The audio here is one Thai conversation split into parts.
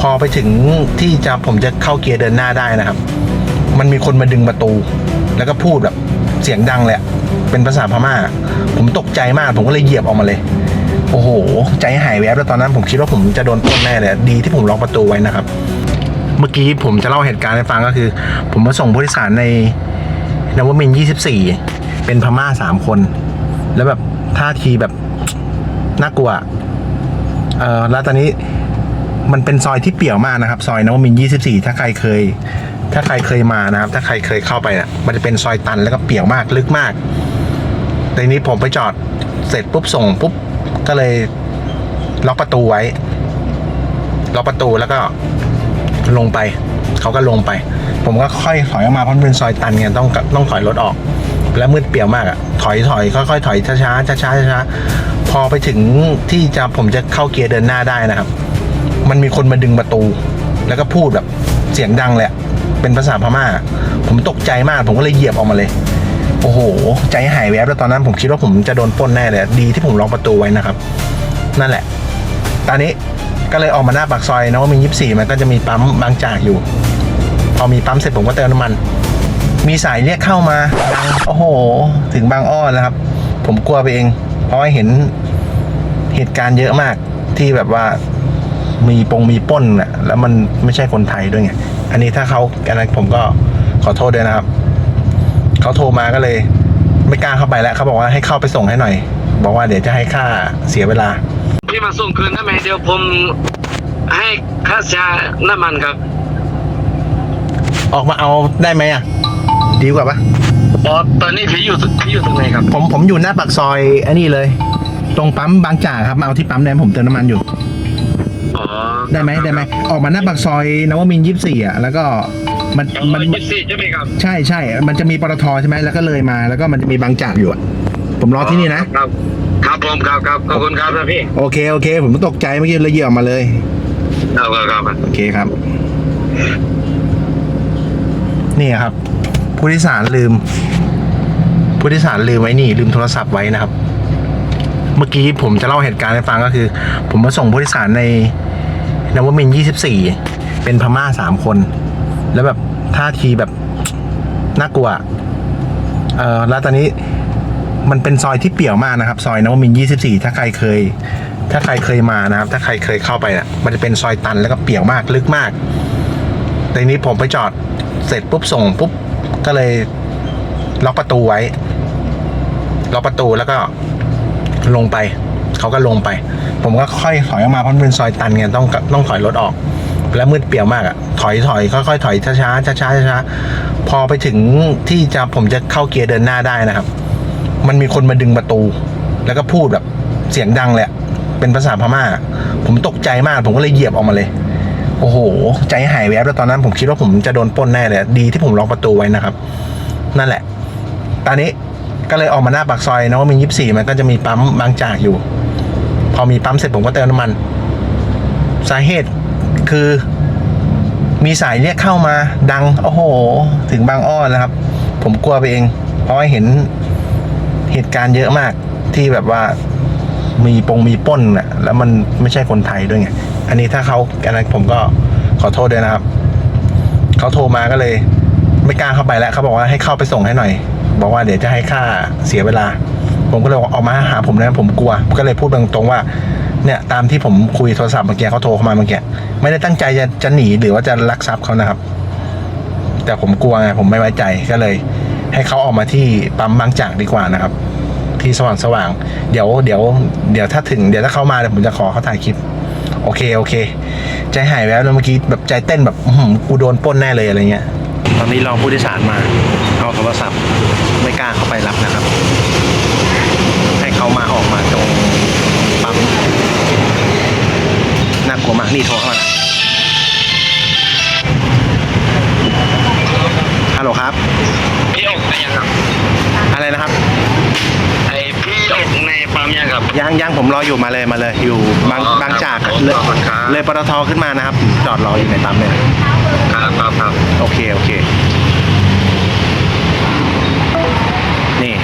พอไปถึงที่จะผมจะเข้าเกียร์เดินหน้าได้นะครับ มันมีคนมาดึงประตู แล้วก็พูดแบบเสียงดังเลยอะเป็นภาษาพม่า ผมตกใจมากผมก็เลยเหยียบออกมาเลย โอ้โห ใจหายแวบแล้วตอนนั้นผมคิดว่าผมจะโดนปล้นแน่เลยดีที่ผมล็อกประตูไว้นะครับ เมื่อกี้ผมจะเล่าเหตุการณ์ให้ฟังก็คือ ผมมาส่งผู้โดยสารในนวมินทร์24 เป็นพม่าสามคน แล้วแบบท่าทีแบบน่ากลัว เออแล้วตอนนี้ มันเป็นซอยที่เปี่ยวมากนะครับ ซอยนวมิน24ถ้าใครเคย ถ้าใครเคยมานะครับ ถ้าใครเคยเข้าไปอะ มันจะเป็นซอยตันแล้วก็เปี่ยวมากลึกมากทีนี้ผมไปจอดเสร็จปุ๊บส่งปุ๊บก็เลยล็อกประตูไว้ล็อกประตูแล้วก็ลงไป เขาก็ลงไป ผมก็ค่อยถอยออกมาเพราะมันเป็นซอยตันไงต้องต้องถอยรถออก แล้วมืดเปี่ยวมากอะถอยถอยค่อยๆถอยช้าช้าช้าช้าช้าๆพอไปถึงที่จะผมจะเข้าเกียร์เดินหน้าได้นะครับ มันมีคนมาดึงประตู แล้วก็พูดแบบเสียงดังเลยอะเป็นภาษาพม่า ผมตกใจมากผมก็เลยเหยียบออกมาเลย โอ้โห ใจหายแวบแล้วตอนนั้นผมคิดว่าผมจะโดนป้นแน่เลยดีที่ผมล็อกประตูไว้นะครับ นั่นแหละ ตอนนี้ก็เลยออกมาหน้าปากซอยนะว่ามียี่สี่มันก็จะมีปั๊มบางจากอยู่ พอมีปั๊มเสร็จผมก็เติมน้ำมัน มีสายเรียกเข้ามาดังโอ้โห ถึงบางอ้อแล้วครับ ผมกลัวไปเอง เพราะว่าเห็นเหตุการณ์เยอะมากที่แบบว่า มีปงมีปล้นน่ะแล้วมันไม่ใช่คนไทยด้วยไงอันนี้ถ้าเขาอันนั้นผมก็ขอโทษด้วยนะครับเขาโทรมาก็เลย ไม่กล้าเข้าไปแล้วเขาบอกว่าให้เข้าไปส่งให้หน่อย บอกว่าเดี๋ยวจะให้ค่าเสียเวลาพี่มาส่งคืนได้ไหมเดี๋ยวผมให้ค่าชาน้ำมันครับ ออกมาเอาได้ไหมอะ ดีกว่าปะอ๋อตอนนี้พี่อยู่พี่อยู่ตรงไหนครับ ผมผมอยู่หน้าปากซอยอันนี้เลย ตรงปั๊มบางจากครับมาเอาที่ปั๊มได้ไหมผมเติมน้ำมันอยู่อ๋อ ได้ไหมได้ไหมออกมาหน้าปากซอยนวมินยี่สี่อะแล้วก็มันมัมันนยี่สิบสี่ใช่ไหมครับใช่ใช่มันจะมีปตทใช่ไหมแล้วก็เลยมา แล้วก็มันจะมีบางจากอยู่อะผมรอที่นี่นะครับครับผมครับครับขอบคุณครับนะพี่โอเคโอเค ผมตกใจเมื่อกี้เลยเหยียบออกมาเลยครับครับครับโอเคครับ นี่ครับ ผู้โดยสารลืม ผู้โดยสารลืมไว้นี่ ลืมโทรศัพท์ไว้นะครับ เมื่อกี้ผมจะเล่าเหตุการณ์ให้ฟังก็คือ ผมมาส่งผู้โดยสารใน นวมินยี่สิบสี่เป็นพม่าสามคน แล้วแบบท่าทีแบบน่ากลัว เออแล้วตอนนี้มันเป็นซอยที่เปี่ยวมากนะครับ ซอยนวมินยี่สิบสี่ถ้าใครเคย ถ้าใครเคยมานะครับ ถ้าใครเคยเข้าไปอะ มันจะเป็นซอยตันแล้วก็เปี่ยวมากลึกมากแต่ทีนี้ผมไปจอดเสร็จปุ๊บส่งปุ๊บก็เลยล็อกประตูไว้ ล็อกประตูแล้วก็ลงไป เขาก็ลงไป ผมก็ค่อยถอยออกมาเพราะมันเป็นซอยตันไงต้องต้องถอยรถออก แล้วมืดเปี่ยวมากอะถอยถอยค่อยๆถอยช้าช้าช้าช้าช้าๆพอไปถึงที่จะผมจะเข้าเกียร์เดินหน้าได้นะครับ มันมีคนมาดึงประตู แล้วก็พูดแบบเสียงดังเลยอะเป็นภาษาพม่า ผมตกใจมาก ผมก็เลยเหยียบออกมาเลย โอ้โห ใจหายแวบแล้วตอนนั้นผมคิดว่าผมจะโดนป้นแน่เลยดีที่ผมล็อกประตูไว้นะครับ นั่นแหละ ตอนนี้ก็เลยออกมาหน้าปากซอยนะว่ามียี่สิบสี่มันก็จะมีปั๊มบางจากอยู่ พอมีปั๊มเสร็จผมก็เติมน้ำมัน สาเหตุคือมีสายเรียกเข้ามาดัง โอ้โห ถึงบางอ้อแล้วครับ ผมกลัวไปเอง เพราะว่าเห็นเหตุการณ์เยอะมากที่แบบว่ามีปงมีป้นน่ะ แล้วมันไม่ใช่คนไทยด้วยไง อันนี้ถ้าเขาอันนั้นผมก็ขอโทษด้วยนะครับ เขาโทรมาก็เลย ไม่กล้าเข้าไปแล้วเขาบอกว่าให้เข้าไปส่งให้หน่อย บอกว่าเดี๋ยวจะให้ค่าเสียเวลา ผมก็เลยบอกออกมาหาผมนะผมกลัว ก็เลยพูดตรงๆว่า เนี่ยตามที่ผมคุยโทรศัพท์เมื่อกี้เขาโทรเข้ามาเมื่อกี้ไม่ได้ตั้งใจจะจะหนีหรือว่าจะลักทรัพย์เขานะครับ แต่ผมกลัวไงผมไม่ไว้ใจก็เลย ให้เขาออกมาที่ปั๊มบางจากดีกว่านะครับ ที่สว่างสว่างๆเดี๋ยวเดี๋ยวเดี๋ยวถ้าถึงเดี๋ยวถ้าเขามาเดี๋ยวผมจะขอเขาถ่ายคลิป โอเคโอเค ใจหายแวบแล้วเมื่อกี้แบบใจเต้นแบบอือหือกูโดนป้นแน่เลยอะไรเงี้ยตอนนี้รอผู้โดยสารมาเอาโทรศัพท์ไม่กล้าเข้าไปรับนะครับ ยังครับยังยังผมรออยู่มาเลยมาเลย อยู่บางอ๋อบางจากครับเลยขอบคุณครับ เลยปตทขึ้นมานะครับจอดรออยู่ในปั๊มเนี่ยครับครับครับโอเคโอเค นี่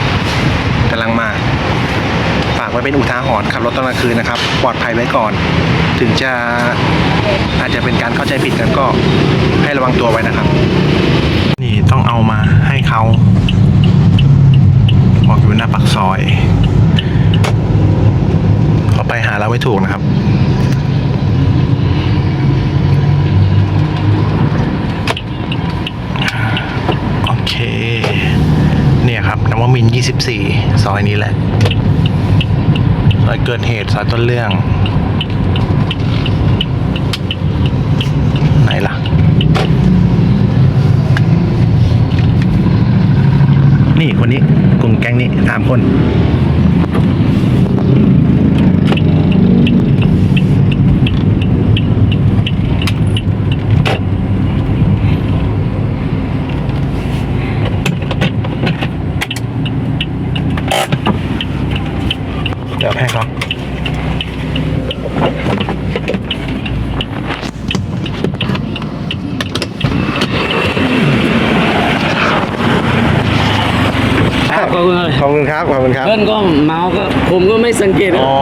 กำลังมา ฝากไว้เป็นอุทาหรณ์ขับรถตอนกลางคืนนะครับ ปลอดภัยไว้ก่อน ถึงจะอาจจะเป็นการเข้าใจผิดกันก็ให้ระวังตัวไว้นะครับ นี่ต้องเอามาให้เขาบอกอยู่หน้าปากซอยเขา ไปหาเราไม่ถูกนะครับ โอเค เนี่ยครับนวมินทร์24 ซอยนี้แหละ ซอยเกิดเหตุ ซอยต้นเรื่อง ไหนล่ะ นี่คนนี้กลุ่มแก๊งนี้สามคน เดี๋ยวให้เขา ครับข อบคุณครับขอบคุณครับ ขอบคุณครับ เพื่อนก็เมาก็ผมก็ไม่สังเกตอ๋อ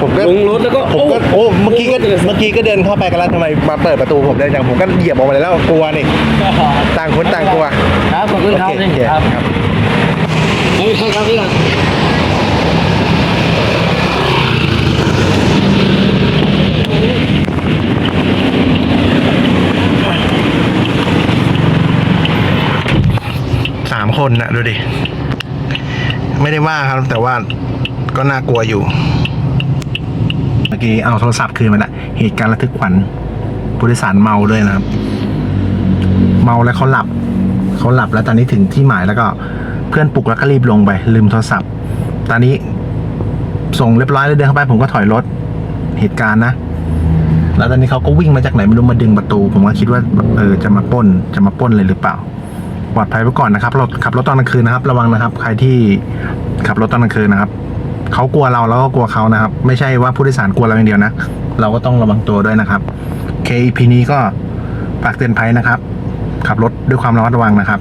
ผมก็ลงรถแล้วก็ผมก็โอ้โอ้เมื่อกี้ก็เมื่อกี้ก็เดินเข้าไปกันแล้วทำไมมาเปิดประตูผมได้จังผมก็เหยียบออกมาเลยแล้วกลัวนี่ต่างคนต่างกลัวครับขอบคุณครับโอเคนี่โอเคครับครับไม่มีใครครับพี่ครับสามคนนะดูดิ ไม่ได้ว่าครับ แต่ว่าก็น่ากลัวอยู่ เมื่อกี้เอาโทรศัพท์คืนมาละเหตุการณ์ระทึกขวัญผู้โดยสารเมาด้วยนะครับ เมาแล้วเขาหลับเขาหลับแล้วตอนนี้ถึงที่หมายแล้วก็เพื่อนปลุกแล้วก็รีบลงไป ลืมโทรศัพท์ ตอนนี้ส่งเรียบร้อยแล้วเดินเข้าไปผมก็ถอยรถเหตุการณ์นะแล้วตอนนี้เขาก็วิ่งมาจากไหนไม่รู้มาดึงประตู ผมก็คิดว่าเออจะมาป้นจะมาป้นเลยหรือเปล่า ปลอดภัยไว้ก่อนนะครับรถขับรถตอนกลางคืนนะครับ ระวังนะครับ ใครที่ขับรถตอนกลางคืนนะครับเขากลัวเราแล้วก็กลัวเขานะครับ ไม่ใช่ว่าผู้โดยสารกลัวเราอย่างเดียวนะ เราก็ต้องระวังตัวด้วยนะครับ KEP นี้ก็ฝากเตือนภัยนะครับ ขับรถด้วยความระมัดระวังนะครับ